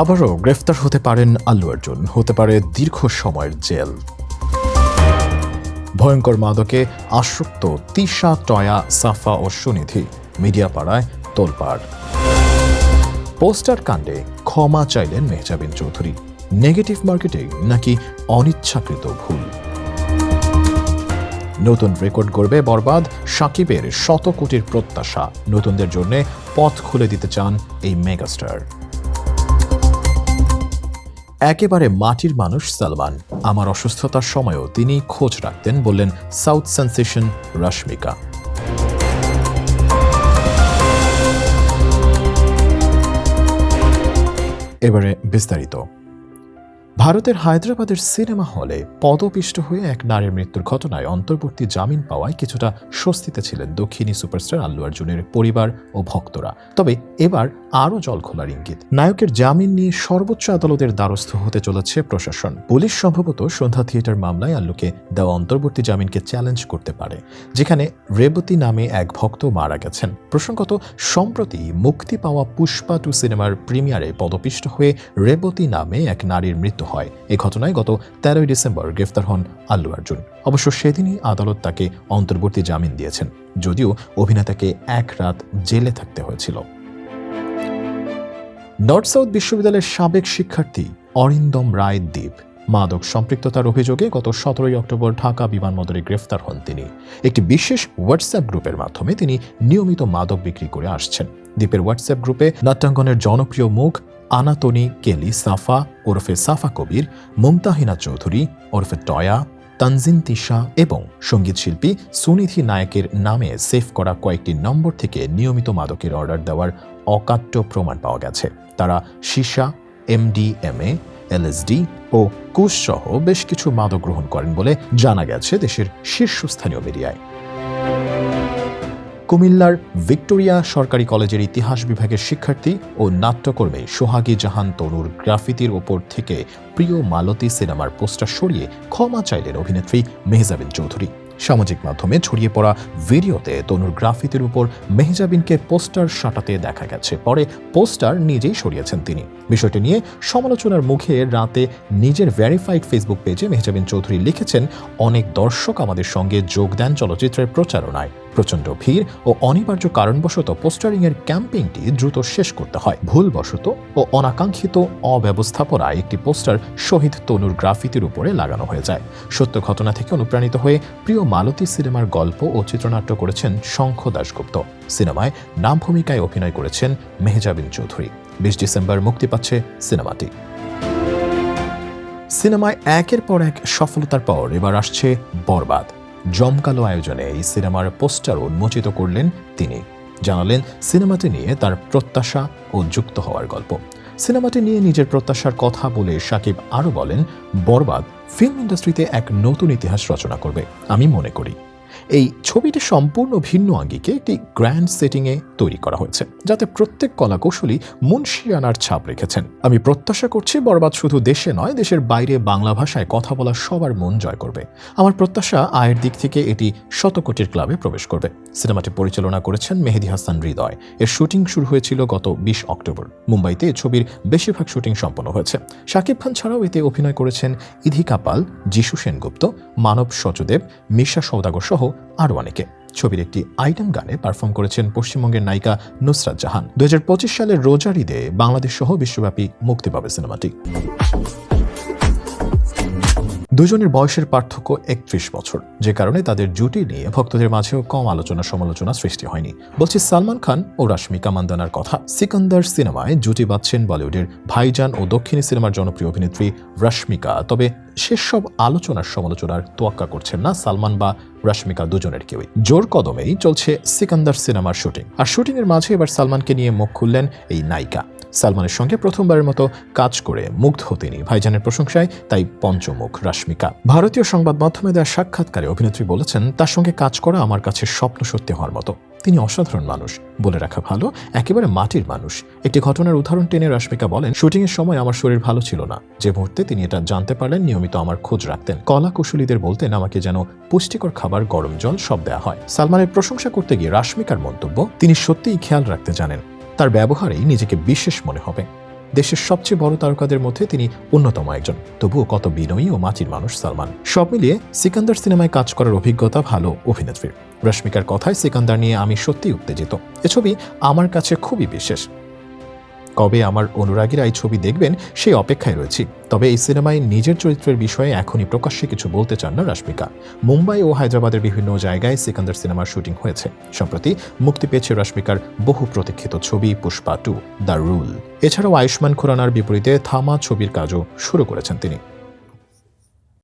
আবারও গ্রেফতার হতে পারেন আল্লু অর্জুন। হতে পারে দীর্ঘ সময়ের জেল। ভয়ঙ্কর মাদকে আসক্ত তিশা, টয়া, সাফা ও সুনিধি। মিডিয়া পাড়ায় তোলপাড়। পোস্টার কাণ্ডে ক্ষমা চাইলেন মেহজাবিন চৌধুরী। নেগেটিভ মার্কেটিং নাকি অনিচ্ছাকৃত ভুল? নতুন রেকর্ড গড়বে বরবাদ সাকিবের শত কোটির প্রত্যাশা। নতুনদের জন্য পথ খুলে দিতে চান এই মেগাস্টার। একেবারে মাটির মানুষ সালমান। আমার অসুস্থতার সময়ও তিনি খোঁজ রাখতেন, বললেন, সাউথ সেন্সেশন রশ্মিকা। এবারে বিস্তারিত। ভারতের হায়দ্রাবাদের সিনেমা হলে পদপিষ্ট হয়ে এক নারীর মৃত্যুর ঘটনায় অন্তর্বর্তী জামিন পাওয়ায় কিছুটা স্বস্তিতে ছিলেন দক্ষিণী সুপারস্টার আল্লু অর্জুনের পরিবার ও ভক্তরা। তবে এবার আরও জল খোলার ইঙ্গিত। নায়কের জামিন নিয়ে সর্বোচ্চ আদালতের দ্বারস্থ হতে চলেছে প্রশাসন। পুলিশ সম্ভবত সন্ধ্যা থিয়েটার মামলায় আল্লুকে দেওয়া অন্তর্বর্তী জামিনকে চ্যালেঞ্জ করতে পারে, যেখানে রেবতী নামে এক ভক্ত মারা গেছেন। প্রসঙ্গত, সম্প্রতি মুক্তি পাওয়া পুষ্পা টু সিনেমার প্রিমিয়ারে পদপিষ্ট হয়ে রেবতী নামে এক নারীর মৃত্যু হয়। এ ঘটনায় গত তেরোই ডিসেম্বর গ্রেফতার হন আল্লু অর্জুন। অবশ্য সেদিনই আদালত তাকে অন্তর্বর্তী জামিন দিয়েছেন। যদিও অভিনেতাকে এক রাত জেলে থাকতে হয়েছিল। নর্থ সাউথ বিশ্ববিদ্যালয়ের সাবেক শিক্ষার্থী অরিন্দম রায় দ্বীপ মাদক সম্পৃক্ততার অভিযোগে গত সতেরোই অক্টোবর ঢাকা বিমানবন্দরে গ্রেফতার হন তিনি। একটি বিশেষ হোয়াটসঅ্যাপ গ্রুপের মাধ্যমে তিনি নিয়মিত মাদক বিক্রি করে আসছেন। দ্বীপের হোয়াটসঅ্যাপ গ্রুপে নাট্যাঙ্গনের জনপ্রিয় মুখ আনাতনি, কেলি, সাফা, ওরফে সাফা কবির, মুমতাহিনা চৌধুরী, ওরফে টয়া, তানজিন তিশা এবং সংগীত শিল্পী সুনিধি নায়কের নামে সেভ করা কয়েকটি নম্বর থেকে নিয়মিত মাদকের অর্ডার দেওয়ার অকাট্য প্রমাণ পাওয়া গেছে। তারা সীসা, এমডিএমএ, এলএসডি ও কুশ সহ বেশ কিছু মাদক গ্রহণ করেন বলে জানা গেছে দেশের শীর্ষস্থানীয় মিডিয়ায়। কুমিল্লার ভিক্টোরিয়া সরকারি কলেজের ইতিহাস বিভাগের শিক্ষার্থী ও নাট্যকর্মী সোহাগী জাহান তনুর গ্রাফিতির ওপর থেকে প্রিয় মালতী সিনেমার পোস্টার সরিয়ে ক্ষমা চাইলেন অভিনেত্রী মেহজাবিন চৌধুরী। সামাজিক মাধ্যমে ছড়িয়ে পড়া ভিডিওতে তনুর গ্রাফিতির উপর মেহজাবিনকে পোস্টার সাটাতে দেখা গেছে। পরে পোস্টার নিজেই সরিয়েছেন তিনি। বিষয়টি নিয়ে সমালোচনার মুখে রাতে নিজের ভেরিফাইড ফেসবুক পেজে মেহজাবিন চৌধুরী লিখেছেন, অনেক দর্শক আমাদের সঙ্গে যোগ দেন চলচ্চিত্রের প্রচারণায়। প্রচণ্ড ভিড় ও অনিবার্য কারণবশত পোস্টারিংয়ের ক্যাম্পেইনটি দ্রুত শেষ করতে হয়। ভুলবশত ও অনাকাঙ্ক্ষিত অব্যবস্থাপনায় একটি পোস্টার শহীদ তনুর গ্রাফিতির উপরে লাগানো হয়ে যায়। সত্য ঘটনা থেকে অনুপ্রাণিত হয়ে প্রিয় মালতী সিনেমার গল্প ও চিত্রনাট্য করেছেন শঙ্খ দাশগুপ্ত। সিনেমায় নাম ভূমিকায় অভিনয় করেছেন মেহজাবিন চৌধুরী। বিশ ডিসেম্বর মুক্তি পাচ্ছে সিনেমাটি। সিনেমায় একের পর এক সফলতার পর এবার আসছে বরবাদ। জমকালো আয়োজনে এই সিনেমার পোস্টার উন্মোচিত করলেন তিনি। জানালেন, সিনেমাটি নিয়ে তার প্রত্যাশা ও যুক্ত হওয়ার গল্প। সিনেমাটি নিয়ে নিজের প্রত্যাশার কথা বলে সাকিব আরও বলেন, বরবাদ ফিল্ম ইন্ডাস্ট্রিতে এক নতুন ইতিহাস রচনা করবে। আমি মনে করি। এই ছবিটি সম্পূর্ণ ভিন্ন আঙ্গিকে একটি গ্র্যান্ড সেটিংয়ে তৈরি করা হয়েছে, যাতে প্রত্যেক কলাকৌশলী মুন্সিয়ানার ছাপ রেখেছেন। আমি প্রত্যাশা করছি বরবাদ শুধু দেশে নয়, দেশের বাইরে বাংলা ভাষায় কথা বলা সবার মন জয় করবে। আমার প্রত্যাশা আয়ের দিক থেকে এটি শতকোটির ক্লাবে প্রবেশ করবে। সিনেমাটি পরিচালনা করেছেন মেহেদি হাসান হৃদয়। এর শুটিং শুরু হয়েছিল গত বিশ অক্টোবর। মুম্বাইতে ছবির বেশিরভাগ শুটিং সম্পন্ন হয়েছে। শাকিব খান ছাড়াও এতে অভিনয় করেছেন ইধিকা পাল, যিশু সেনগুপ্ত, মানব সচদেব, মিশা সৌদাগর সহ আরও অনেকে। ছবির একটি আইটেম গানে পারফর্ম করেছেন পশ্চিমবঙ্গের নায়িকা নুসরাত জাহান। দু হাজার পঁচিশ সালের রোজার ঈদে বাংলাদেশ সহ বিশ্বব্যাপী মুক্তি পাবে সিনেমাটি। দুজনের বয়সের পার্থক্য একত্রিশ বছর, যে কারণে তাদের জুটি নিয়ে ভক্তদের মাঝেও কম আলোচনা সমালোচনা সৃষ্টি হয়নি। বলছি সালমান খান ও রাশ্মিকা মান্দানার কথা। সিকান্দার সিনেমায় জুটি বাঁধছেন বলিউডের ভাইজান ও দক্ষিণী সিনেমার জনপ্রিয় অভিনেত্রী রাশ্মিকা। তবে সেসব আলোচনার সমালোচনার তোয়াক্কা করছেন না সালমান বা রাশ্মিকা দুজনের কেউই। জোর কদমেই চলছে সিকান্দার সিনেমার শুটিং। আর শুটিংয়ের মাঝে এবার সালমানকে নিয়ে মুখ খুললেন এই নায়িকা। সালমানের সঙ্গে প্রথমবারের মতো কাজ করে মুগ্ধ তিনি। ভাইজানের প্রশংসায় তাই পঞ্চমুখ রাশ্মিকা। ভারতীয় সংবাদ মাধ্যমে দেওয়া সাক্ষাৎকারে অভিনেত্রী বলেছেন, তার সঙ্গে কাজ করা আমার কাছে স্বপ্ন সত্যি হওয়ার মতো। তিনি অসাধারণ মানুষ, বলে রাখা ভালো, একেবারে মাটির মানুষ। একটি ঘটনার উদাহরণ টেনে রাশ্মিকা বলেন, শুটিংয়ের সময় আমার শরীর ভালো ছিল না। যে মুহূর্তে তিনি এটা জানতে পারলেন, নিয়মিত আমার খোঁজ রাখতেন। কলা কুশলীদের বলতেন, আমাকে যেন পুষ্টিকর খাবার, গরম জল সব দেওয়া হয়। সালমানের প্রশংসা করতে গিয়ে রাশ্মিকার মন্তব্য, তিনি সত্যিই খেয়াল রাখতে জানেন। তার ব্যবহারেই নিজেকে বিশেষ মনে হবে। দেশের সবচেয়ে বড় তারকাদের মধ্যে তিনি অন্যতম একজন। তবুও কত বিনয়ী ও মাটির মানুষ সালমান। সব মিলিয়ে সিকান্দার সিনেমায় কাজ করার অভিজ্ঞতা ভালো অভিনেত্রীর। রশ্মিকার কথায় সিকান্দার নিয়ে আমি সত্যিই উত্তেজিত। এ ছবি আমার কাছে খুবই বিশেষ। কবে আমার অনুরাগীরা এই ছবি দেখবেন সেই অপেক্ষায় রয়েছি। তবে এই সিনেমায় নিজের চরিত্রের বিষয়ে এখনই প্রকাশ্যে কিছু বলতে চান না রাশমিকা। মুম্বাই ও হায়দ্রাবাদের বিভিন্ন জায়গায় সিকান্দার সিনেমার শুটিং হয়েছে। সম্প্রতি মুক্তি পেয়েছে রাশমিকার বহু প্রতীক্ষিত ছবি পুষ্পা টু দ্য রুল এছাড়াও আয়ুষ্মান খুরানার বিপরীতে থামা ছবির কাজও শুরু করেছেন তিনি।